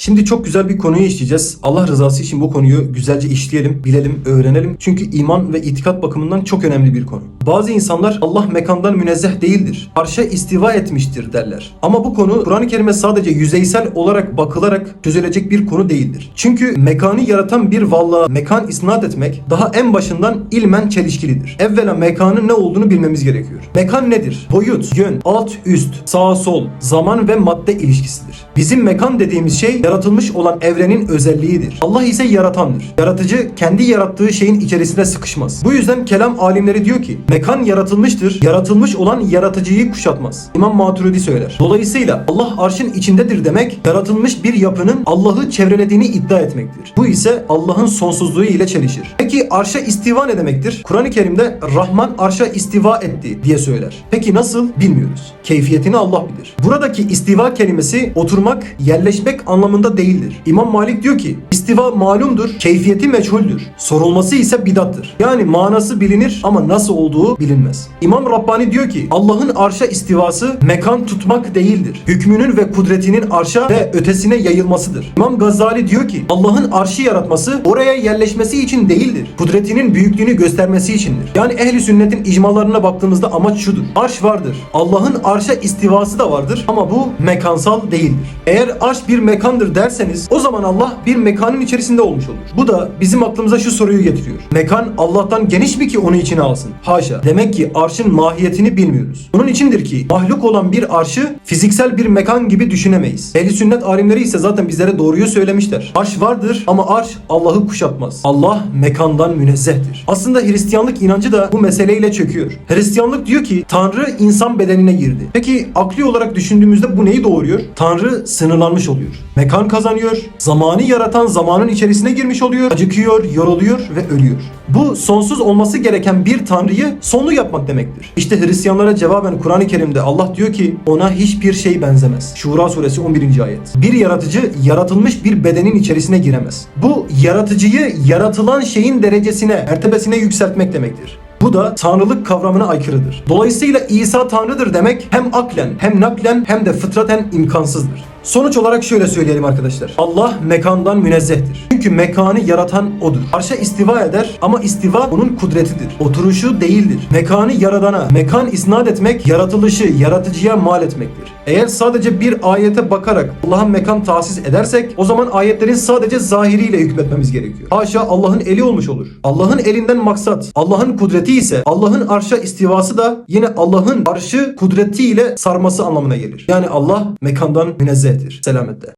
Şimdi çok güzel bir konuyu işleyeceğiz. Allah rızası için bu konuyu güzelce işleyelim, bilelim, öğrenelim. Çünkü iman ve itikat bakımından çok önemli bir konu. Bazı insanlar Allah mekandan münezzeh değildir. Arşa istiva etmiştir derler. Ama bu konu Kur'an-ı Kerim'e sadece yüzeysel olarak bakılarak çözülecek bir konu değildir. Çünkü mekanı yaratan bir varlığa mekan isnat etmek daha en başından ilmen çelişkilidir. Evvela mekanın ne olduğunu bilmemiz gerekiyor. Mekan nedir? Boyut, yön, alt, üst, sağ, sol, zaman ve madde ilişkisidir. Bizim mekan dediğimiz şey yaratılmış olan evrenin özelliğidir. Allah ise yaratandır. Yaratıcı kendi yarattığı şeyin içerisine sıkışmaz. Bu yüzden kelam alimleri diyor ki mekan yaratılmıştır. Yaratılmış olan yaratıcıyı kuşatmaz. İmam Maturidi söyler. Dolayısıyla Allah arşın içindedir demek yaratılmış bir yapının Allah'ı çevrelediğini iddia etmektir. Bu ise Allah'ın sonsuzluğu ile çelişir. Peki arşa istiva ne demektir? Kur'an-ı Kerim'de Rahman arşa istiva etti diye söyler. Peki nasıl? Bilmiyoruz. Keyfiyetini Allah bilir. Buradaki istiva kelimesi oturmak, yerleşmek anlamında değildir. İmam Malik diyor ki istiva malumdur, keyfiyeti meçhuldür. Sorulması ise bidattır. Yani manası bilinir ama nasıl olduğu bilinmez. İmam Rabbani diyor ki Allah'ın arşa istivası mekan tutmak değildir. Hükmünün ve kudretinin arşa ve ötesine yayılmasıdır. İmam Gazali diyor ki Allah'ın arşı yaratması oraya yerleşmesi için değildir. Kudretinin büyüklüğünü göstermesi içindir. Yani ehli sünnetin icmalarına baktığımızda amaç şudur. Arş vardır. Allah'ın arşa istivası da vardır ama bu mekansal değildir. Eğer arş bir mekandır derseniz o zaman Allah bir mekanın içerisinde olmuş olur. Bu da bizim aklımıza şu soruyu getiriyor. Mekan Allah'tan geniş mi ki onu içine alsın? Haşa. Demek ki arşın mahiyetini bilmiyoruz. Bunun içindir ki mahluk olan bir arşı fiziksel bir mekan gibi düşünemeyiz. Ehli sünnet alimleri ise zaten bizlere doğruyu söylemişler. Arş vardır ama arş Allah'ı kuşatmaz. Allah mekandan münezzehtir. Aslında Hristiyanlık inancı da bu meseleyle çöküyor. Hristiyanlık diyor ki Tanrı insan bedenine girdi. Peki akli olarak düşündüğümüzde bu neyi doğuruyor? Tanrı sınırlanmış oluyor. Mekan kazanıyor. Zamanı yaratan zamanın içerisine girmiş oluyor. Acıkıyor, yoruluyor ve ölüyor. Bu sonsuz olması gereken bir tanrıyı sonlu yapmak demektir. İşte Hristiyanlara cevaben Kur'an-ı Kerim'de Allah diyor ki ona hiçbir şey benzemez. Şura suresi 11. ayet. Bir yaratıcı yaratılmış bir bedenin içerisine giremez. Bu yaratıcıyı yaratılan şeyin derecesine, mertebesine yükseltmek demektir. Bu da tanrılık kavramına aykırıdır. Dolayısıyla İsa tanrıdır demek hem aklen hem naklen hem de fıtraten imkansızdır. Sonuç olarak şöyle söyleyelim arkadaşlar. Allah mekandan münezzehtir. Çünkü mekanı yaratan odur. Arşa istiva eder ama istiva onun kudretidir. Oturuşu değildir. Mekanı yaradana, mekan isnat etmek, yaratılışı yaratıcıya mal etmektir. Eğer sadece bir ayete bakarak Allah'ın mekan tahsis edersek o zaman ayetlerin sadece zahiriyle hükmetmemiz gerekiyor. Haşa Allah'ın eli olmuş olur. Allah'ın elinden maksat Allah'ın kudreti ise Allah'ın arşa istivası da yine Allah'ın arşı kudretiyle sarması anlamına gelir. Yani Allah mekandan münezzehtir. Selametle.